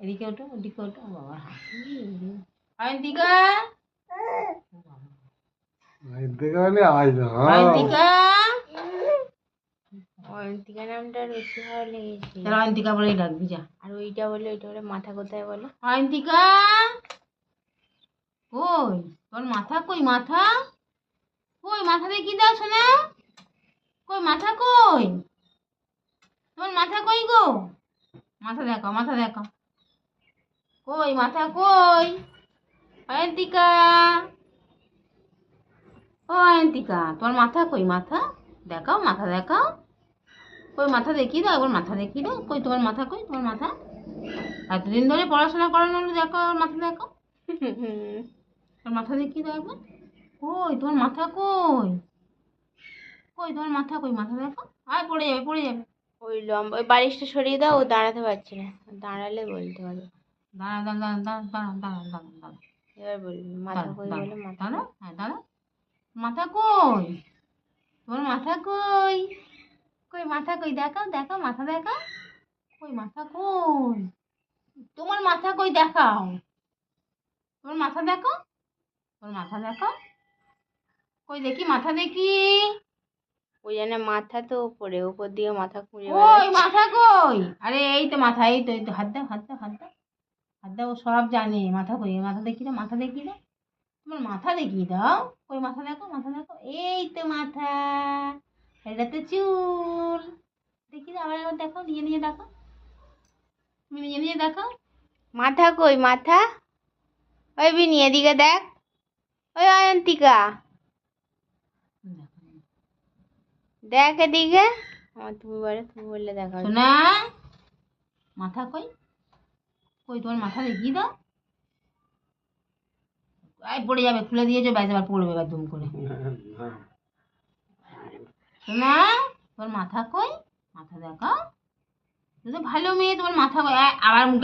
এদিকে ওঠো ওদিকে ওঠো বাবা মানে আওয়াজ দাও অয়ন্তিকা অয়ন্তিকা নামটা বেশি ভালো লেগেছে তাহলে অয়ন্তিকা বলেই ডাকবি যা আর ওইটা বলে ওইটা বলে মাথা কোথায় বলো অয়ন্তিকা কই তোর মাথা কই মাথা কই মাথা দেখি দাও শোনা কই মাথা কই তোমার মাথা কই গো মাথা দেখো মাথা দেখো কই, মাথা কই? অয়ন্তিকা ও অয়ন্তিকা তোমার মাথা কই, মাথা? দেখাও মাথা দেখাও। কই, মাথা দেখি দাও, একবার মাথা দেখি দাও। কই, তোমার মাথা কই, তোমার মাথা? এতদিন ধরে পড়াশোনা করানো হলো, দেখো আর মাথা দেখো তোর মাথা দেখি দাও একবার। কই, তোমার মাথা কই? কই, তোমার মাথা কই, মাথা দেখো আয়, পড়ে যাবে পড়ে যাবে। ওই লম্বা, ওই বালিশটা সরিয়ে দাও, ও দাঁড়াতে পারছে না। দাঁড়ালে বলতে পারবে। দাঁড়া দাঁড়া দাঁড়া দাঁড়া দাঁড়া দাঁড়া দাঁড়া এবার বলবি মাথা কই বলে মাথা দাঁড়া হ্যাঁ দাঁড়া মাথা কই তোমার মাথা কই কই মাথা কই দেখা দেখা মাথা দেখা কই মাথা কই তোমার মাথা কই দেখাও তোমার মাথা দেখো তোর মাথা দেখো কই দেখি মাথা দেখি ওই জানে মাথা তো উপরে উপর দিয়ে মাথা খুঁড়ে ওই মাথা কই আরে এই তো মাথা এই তো এই তো হাত দাও হাত দাও হাত দাও দাও ও সব জানে মাথা কই মাথা দেখি দাও মাথা দেখি দাও। তোমার মাথা দেখি দাও। ওই মাথা দেখো মাথা দেখো। এই তো মাথা। এটা তো চুল। দেখি দাও আবার একবার দেখো নিজে নিজে দেখো। তুমি নিজে নিজে দেখো। মাথা কই মাথা? ওই বিনি এদিকে দেখ। ওই অয়ন্তিকা। দেখ এদিকে। আমার তুমি বলে তুমি বললে দেখা। শোনা। মাথা কই? কই তোমার মাথা দেখিয়ে দাও। আয় পড়ে যাবে খুলে দিয়েছ ব্যাস এবার পড়বে এবার দুম করে। না তোর মাথা কই? মাথা দেখাও। তো ভালো মেয়ে তোমার মাথা আবার